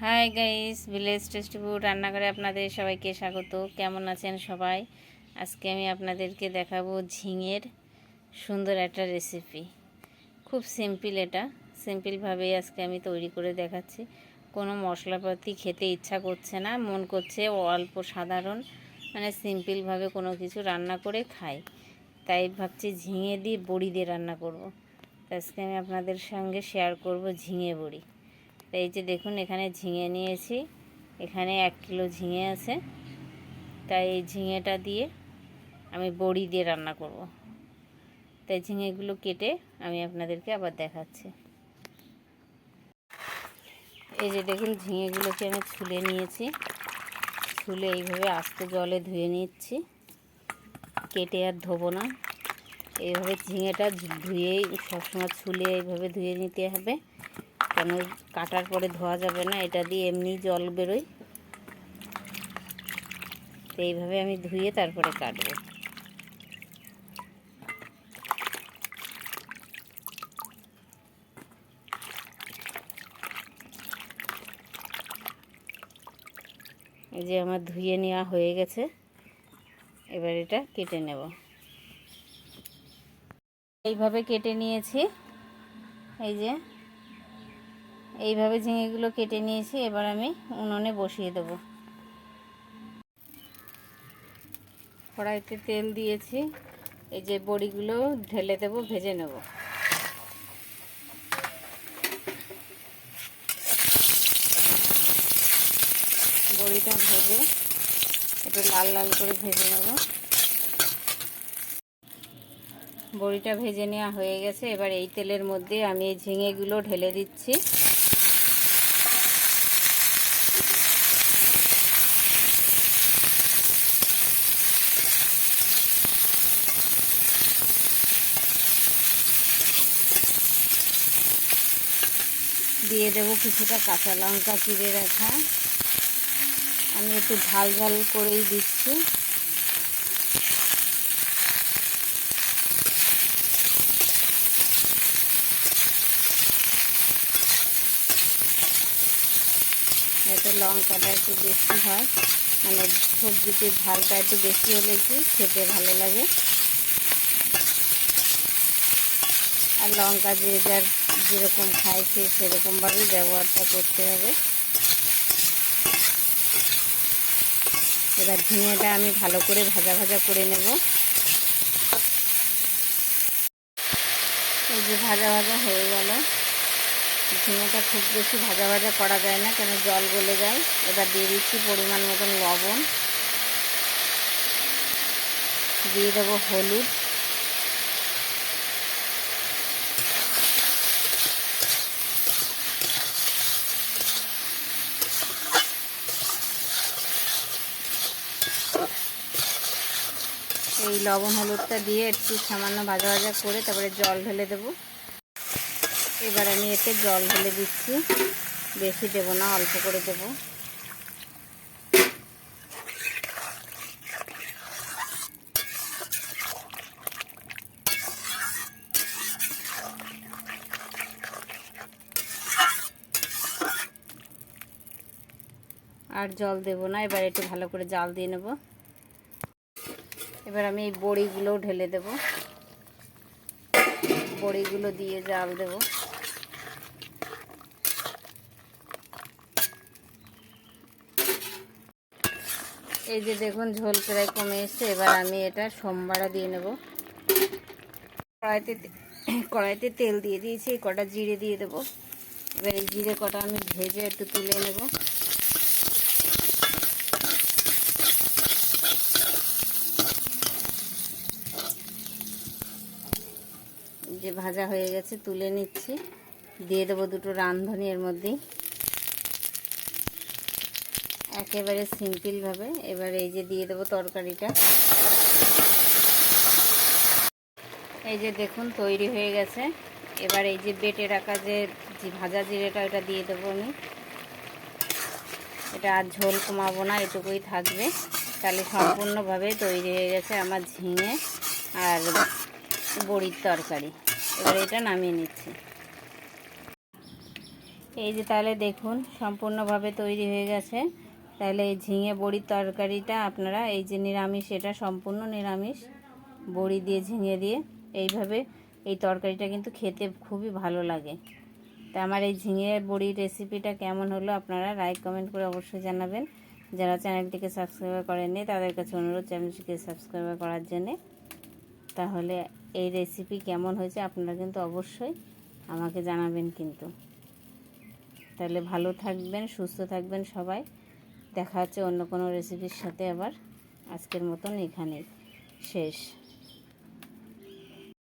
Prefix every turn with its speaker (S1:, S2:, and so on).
S1: Hi guys village tasty food রান্নাঘরে আপনাদের সবাইকে স্বাগত। কেমন আছেন সবাই? আজকে আমি আপনাদেরকে দেখাবো ঝিঙের সুন্দর একটা রেসিপি খুব সিম্পল এটা। সিম্পলভাবেই আজকে আমি তৈরি করে দেখাচ্ছি। কোনো মশলাপাতি খেতে ইচ্ছা করছে না, মন করছে অল্প সাধারণ মানে সিম্পলভাবে কোনো কিছু রান্না করে খাই। তাই ভাবছি ঝিঙে দিয়ে বড়ি দিয়ে রান্না করব। আজকে আমি আপনাদের সঙ্গে শেয়ার করব ঝিঙে বড়ি। এই যে দেখুন, এখানে ঝিঙে নিয়েছি। এখানে এক কিলো ঝিঙে আছে। তাই এই ঝিঙেটা দিয়ে আমি বড়ি দিয়ে রান্না করব। তাই ঝিঙেগুলো কেটে আমি আপনাদেরকে আবার দেখাচ্ছি। এই যে দেখুন, ঝিঙেগুলোকে আমি ছুলে নিয়েছি। ছুলে এইভাবে আস্তে জলে ধুয়ে নিচ্ছি। কেটে আর ধোবো না। এইভাবে ঝিঙেটা ধুয়েই সবসময় ছুলে এইভাবে ধুয়ে নিতে হবে। কেন কাটার পরে ধোয়া যাবে না, এটা দিয়ে এমনি জল বেরোয়। তো এইভাবে আমি ধুয়ে তারপরে কাটবো। এই যে আমার ধুয়ে নেওয়া হয়ে গেছে, এবার এটা কেটে নেব। এইভাবে কেটে নিয়েছি, এই যে এইভাবে ঝিঙেগুলো কেটে নিয়েছি, এবার আমি উনুনে বসিয়ে দেব। কড়াইতে তেল দিয়েছি, এই যে বড়িগুলো ঢেলে দেব, ভেজে নেব। বড়িটা ভেজে, একটু লাল লাল করে ভেজে নেব। বড়িটা ভেজে নেওয়া হয়ে গেছে, এবার এই তেলের মধ্যে আমি এই ঝিঙেগুলো ঢেলে দিচ্ছি। দিয়ে দেবো কিছুটা কাঁচা লঙ্কা চিড়ে রাখা। আমি একটু ঝাল ঝাল করেই দিচ্ছি। এতে লঙ্কাটা একটু বেশি হয়। মানে সবজিতে ঝালটা একটু বেশি হলে কি খেতে ভালো লাগে। আর লঙ্কা যে যার যেরকম খাইছে সেরকমভাবে ব্যবহারটা করতে হবে। এবার ঝিঙেটা আমি ভালো করে ভাজা ভাজা করে নেব। এই যে ভাজা ভাজা হয়ে গেল। ঝিঙেটা খুব বেশি ভাজা ভাজা করা যায় না, কেন জল গলে যায়। এবার দিয়ে দিচ্ছি পরিমাণ মতন লবণ। দিয়ে দেবো হলুদ। এই লবণ হলুদটা দিয়ে একটু সামান্য ভাজা ভাজা করে তারপরে জল ঢেলে দেব। এবার আমি এতে জল ঢেলে দিচ্ছি। বেশি দেব না, অল্প করে দেব। আর জল দেব না, এবার একটু ভালো করে জাল দিয়ে নেব। এবার আমি এই বড়িগুলোও ঢেলে দেব। বড়িগুলো দিয়ে জাল দেব। এই যে দেখুন, ঝোল প্রায় কমে এসছে। এবার আমি এটা সোমবারা দিয়ে নেব। কড়াইতে কড়াইতে তেল দিয়ে দিয়েছি কটা জিরে দিয়ে দেবো। এবার এই জিরে কটা আমি ভেজে একটু তুলে নেব। যে ভাজা হয়ে গেছে তুলে নিচ্ছি। দিয়ে দেবো দুটো রাঁধুনি এর মধ্যে। একেবারে সিম্পলভাবে এবার এই যে দিয়ে দেবো তরকারিটা। এই যে দেখুন, তৈরি হয়ে গেছে। এবার এই যে বেটে রাখা যে ভাজা জিরেটা, ওটা দিয়ে দেবো আমি। এটা আর ঝোল কমাবো না, এটুকুই থাকবে। তাহলে সম্পূর্ণভাবে তৈরি হয়ে গেছে আমার ঝিঙে আর বড়ির তরকারি। এবার এটা নামিয়ে নিচ্ছি। এই যে তাহলে দেখুন, সম্পূর্ণভাবে তৈরি হয়ে গেছে। তাহলে এই ঝিঙে বড়ির তরকারিটা আপনারা, এই যে নিরামিষ, এটা সম্পূর্ণ নিরামিষ। বড়ি দিয়ে, ঝিঙে দিয়ে, এইভাবে এই তরকারিটা কিন্তু খেতে খুবই ভালো লাগে। তা আমার এই ঝিঙে বড়ির রেসিপিটা কেমন হলো আপনারা লাইক কমেন্ট করে অবশ্যই জানাবেন। যারা চ্যানেলটিকে সাবস্ক্রাইব করেননি, তাদের কাছে অনুরোধ চ্যানেলটিকে সাবস্ক্রাইব করার জন্যে। তাহলে এই রেসিপি কেমন হয়েছে আপনারা কিন্তু অবশ্যই আমাকে জানাবেন কিন্তু। তাহলে ভালো থাকবেন, সুস্থ থাকবেন সবাই। দেখা হচ্ছে অন্য কোনো রেসিপির সাথে আবার। আজকের মতন এখানেই শেষ।